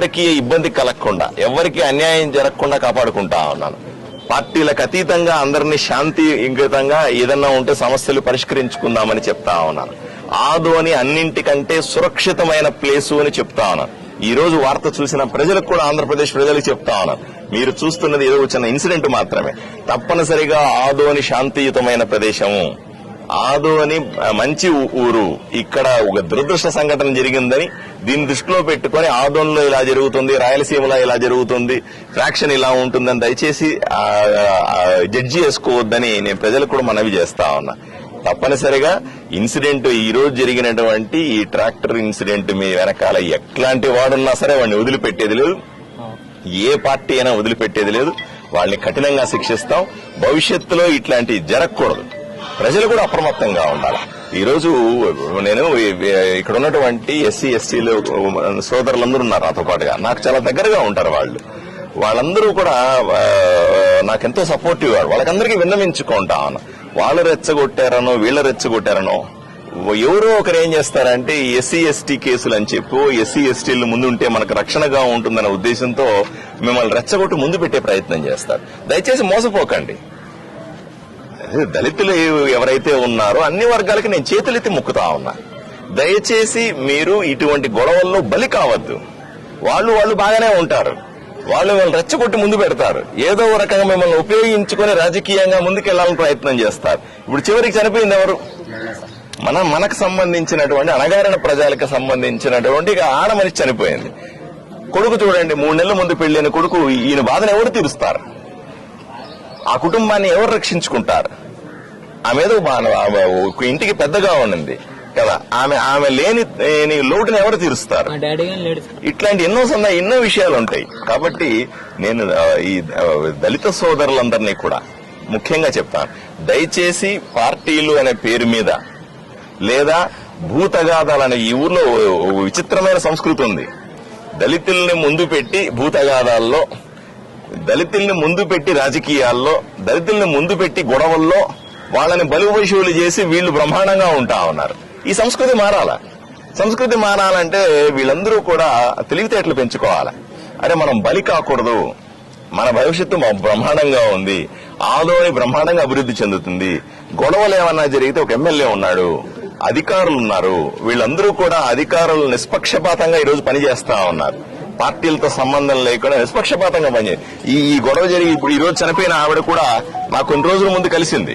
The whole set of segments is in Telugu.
ఎవరికి ఇబ్బంది కలగకుండా ఎవరికి అన్యాయం జరగకుండా కాపాడుకుంటా ఉన్నాను. పార్టీలకు అతీతంగా అందరినీ శాంతి ఇంగితంగా ఏదన్నా ఉంటే సమస్యలు పరిష్కరించుకుందామని చెప్తా ఉన్నాను. ఆదోని అన్నింటికంటే సురక్షితమైన ప్లేసు అని చెప్తా ఉన్నాను. ఈ రోజు వార్త చూసిన ప్రజలకు కూడా ఆంధ్రప్రదేశ్ ప్రజలకు చెప్తా ఉన్నాను. మీరు చూస్తున్నది ఏదో చిన్న ఇన్సిడెంట్ మాత్రమే. తప్పనిసరిగా ఆదోని శాంతియుతమైన ప్రదేశము. ఆదు అని మంచి ఊరు. ఇక్కడ ఒక దురదృష్ట సంఘటన జరిగిందని దీన్ని దృష్టిలో పెట్టుకొని ఆదోన్లో ఇలా జరుగుతుంది రాయలసీమలో ఇలా జరుగుతుంది ఫ్రాక్షన్ ఇలా ఉంటుందని దయచేసి జడ్జి చేసుకోవద్దని నేను ప్రజలకు కూడా మనవి చేస్తా ఉన్నా. తప్పనిసరిగా ఇన్సిడెంట్ ఈ రోజు జరిగినటువంటి ఈ ట్రాక్టర్ ఇన్సిడెంట్ మీ వెనకాల ఎట్లాంటి వాడున్నా సరే వాడిని వదిలిపెట్టేది లేదు. ఏ పార్టీ అయినా వదిలిపెట్టేది లేదు. వాళ్ళని కఠినంగా శిక్షిస్తాం. భవిష్యత్తులో ఇట్లాంటివి జరగకూడదు. ప్రజలు కూడా అప్రమత్తంగా ఉండాలి. ఈరోజు నేను ఇక్కడ ఉన్నటువంటి ఎస్సీ ఎస్టీలు సోదరులందరూ ఉన్నారు నాతో పాటుగా. నాకు చాలా దగ్గరగా ఉంటారు వాళ్ళు. వాళ్ళందరూ కూడా నాకెంతో సపోర్టివ్ వాళ్ళకందరికీ విన్నవించుకుంటా ఉన్నా. వాళ్ళు రెచ్చగొట్టారనో వీళ్ళు రెచ్చగొట్టారనో ఎవరో ఒకరు ఏం చేస్తారంటే ఎస్సీ ఎస్టీ కేసులు అని చెప్పు ఎస్సీ ఎస్టీలు ముందుంటే మనకు రక్షణగా ఉంటుందనే ఉద్దేశంతో మిమ్మల్ని రెచ్చగొట్టి ముందు పెట్టే ప్రయత్నం చేస్తారు. దయచేసి మోసపోకండి. దళితులు ఎవరైతే ఉన్నారో అన్ని వర్గాలకి నేను చేతులెత్తి మొక్కుతా ఉన్నా. దయచేసి మీరు ఇటువంటి గొడవల్లో బలి కావద్దు. వాళ్ళు వాళ్ళు బాగానే ఉంటారు. వాళ్ళు వాళ్ళు రెచ్చగొట్టి ముందు పెడతారు. ఏదో ఒక రకంగా మిమ్మల్ని ఉపయోగించుకొని రాజకీయంగా ముందుకెళ్ళాలని ప్రయత్నం చేస్తారు. ఇప్పుడు చివరికి చనిపోయింది ఎవరు? మన మనకు సంబంధించినటువంటి అణగారిన ప్రజలకు సంబంధించినటువంటి ఇక ఆడ మనిషి చనిపోయింది. కొడుకు చూడండి మూడు నెలల ముందు పెళ్ళిన కొడుకు ఈయన బాధను ఎవరు తీరుస్తారు? ఆ కుటుంబాన్ని ఎవరు రక్షించుకుంటారు? ఆమె ఏదో ఇంటికి పెద్దగా ఉండింది కదా. ఆమె ఆమె లేని లోటుని ఎవరు తీరుస్తారు? ఇట్లాంటి ఎన్నో సంద ఎన్నో విషయాలు ఉంటాయి. కాబట్టి నేను ఈ దళిత సోదరులందరినీ కూడా ముఖ్యంగా చెప్తాను. దయచేసి పార్టీలు అనే పేరు మీద లేదా భూతగాథాలు అనే ఈ ఊర్లో విచిత్రమైన సంస్కృతి ఉంది. దళితుల్ని ముందు పెట్టి భూతగాథాల్లో దళితుల్ని ముందు పెట్టి రాజకీయాల్లో దళితుల్ని ముందు పెట్టి గొడవల్లో వాళ్ళని బలుపశువులు చేసి వీళ్ళు బ్రహ్మాండంగా ఉంటా ఉన్నారు. ఈ సంస్కృతి మారాల? సంస్కృతి మారాలంటే వీళ్ళందరూ కూడా తెలివితేటలు పెంచుకోవాలి? అరే మనం బలి కాకూడదు. మన భవిష్యత్తు బ్రహ్మాండంగా ఉంది. ఆలోని బ్రహ్మాండంగా అభివృద్ధి చెందుతుంది. గొడవలు ఏమన్నా జరిగితే ఒక ఎమ్మెల్యే ఉన్నాడు. అధికారులు ఉన్నారు వీళ్ళందరూ కూడా అధికారులు నిష్పక్షపాతంగా ఈ రోజు పనిచేస్తా ఉన్నారు. పార్టీలతో సంబంధం లేకుండా నిష్పక్షపాతంగా పనిచేయ. ఈ ఈ గొడవ జరిగి ఇప్పుడు ఈ రోజు చనిపోయిన ఆవిడ కూడా నాకు కొన్ని రోజుల ముందు కలిసింది.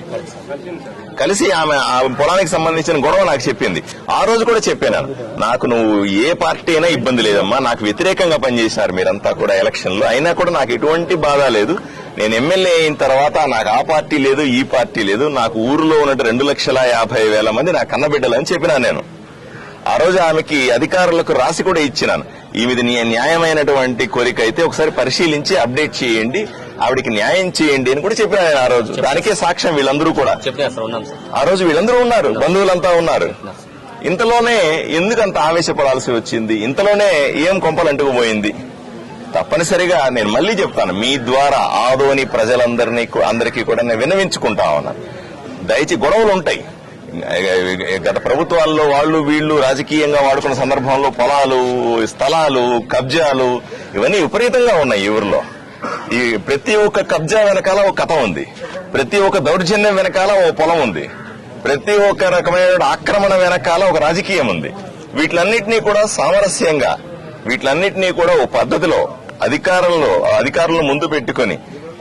కలిసి ఆమె ఆ పొలానికి సంబంధించిన గొడవ నాకు చెప్పింది. ఆ రోజు కూడా చెప్పాను నాకు నువ్వు ఏ పార్టీ అయినా ఇబ్బంది లేదమ్మా. నాకు వ్యతిరేకంగా పనిచేశారు మీరంతా కూడా ఎలక్షన్లో అయినా కూడా నాకు ఎటువంటి బాధ లేదు. నేను ఎమ్మెల్యే అయిన తర్వాత నాకు ఆ పార్టీ లేదు ఈ పార్టీ లేదు. నాకు ఊరిలో ఉన్నట్టు రెండు లక్షల యాభై వేల మంది నా కన్నబిడ్డలు అని చెప్పినా నేను. ఆ రోజు ఆమెకి అధికారులకు రాసి కూడా ఇచ్చినాను. నీ న్యాయమైనటువంటి కోరిక అయితే ఒకసారి పరిశీలించి అప్డేట్ చేయండి. ఆవిడికి న్యాయం చేయండి అని కూడా చెప్పినా నేను ఆ రోజు. దానికే సాక్ష్యం వీళ్ళందరూ కూడా. ఆ రోజు వీళ్ళందరూ ఉన్నారు బంధువులంతా ఉన్నారు. ఇంతలోనే ఎందుకు అంత ఆవేశపడాల్సి వచ్చింది? ఇంతలోనే ఏం కొంపలంటుకు పోయింది తప్పనిసరిగా నేను మళ్ళీ చెప్తాను మీ ద్వారా ఆదోని ప్రజలందరినీ అందరికీ కూడా నేను విన్నవించుకుంటా ఉన్నాను దయచేసి గొడవలు ఉంటాయి. గత ప్రభుత్వాల్లో వాళ్ళు వీళ్ళు రాజకీయంగా వాడుకున్న సందర్భంలో పొలాలు స్థలాలు కబ్జాలు ఇవన్నీ విపరీతంగా ఉన్నాయి ఈ ఊర్లో. ఈ ప్రతి ఒక్క కబ్జా వెనకాల ఒక కథ ఉంది. ప్రతి ఒక్క దౌర్జన్యం వెనకాల ఓ పొలం ఉంది. ప్రతి ఒక్క రకమైన ఆక్రమణ వెనకాల ఒక రాజకీయం ఉంది. వీటిలన్నింటినీ కూడా సామరస్యంగా వీటిలన్నింటినీ కూడా ఓ పద్ధతిలో అధికారంలో అధికారులను ముందు పెట్టుకొని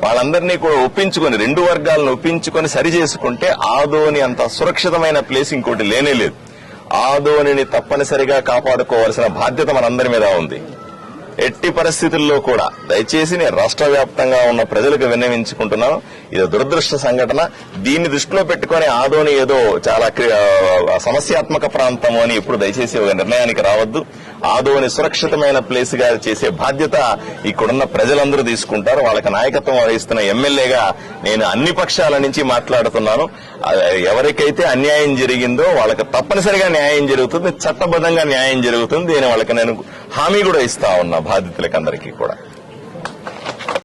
వాళ్ళందరినీ కూడా ఒప్పించుకొని రెండు వర్గాలను ఒప్పించుకొని సరి చేసుకుంటే ఆదోని అంత సురక్షితమైన ప్లేస్ ఇంకోటి లేనే లేదు. ఆదోనిని తప్పనిసరిగా కాపాడుకోవాల్సిన బాధ్యత మనందరి మీద ఉంది. ఎట్టి పరిస్థితుల్లో కూడా దయచేసి నేను రాష్ట్ర వ్యాప్తంగా ఉన్న ప్రజలకు విన్నవించుకుంటున్నాను. ఇది దురదృష్ట సంఘటన. దీన్ని దృష్టిలో పెట్టుకొని ఆదోని ఏదో చాలా సమస్యాత్మక ప్రాంతం అని ఇప్పుడు దయచేసి ఒక నిర్ణయానికి రావద్దు. ఆదోని సురక్షితమైన ప్లేస్గా చేసే బాధ్యత ఇక్కడున్న ప్రజలందరూ తీసుకుంటారు. వాళ్ళకి నాయకత్వం వహిస్తున్న ఎమ్మెల్యేగా నేను అన్ని పక్షాల నుంచి మాట్లాడుతున్నాను. ఎవరికైతే అన్యాయం జరిగిందో వాళ్ళకి తప్పనిసరిగా న్యాయం జరుగుతుంది. చట్టబద్ధంగా న్యాయం జరుగుతుంది. నేను వాళ్ళకి నేను హామీ కూడా ఇస్తా ఉన్నా బాధితులకందరికీ కూడా.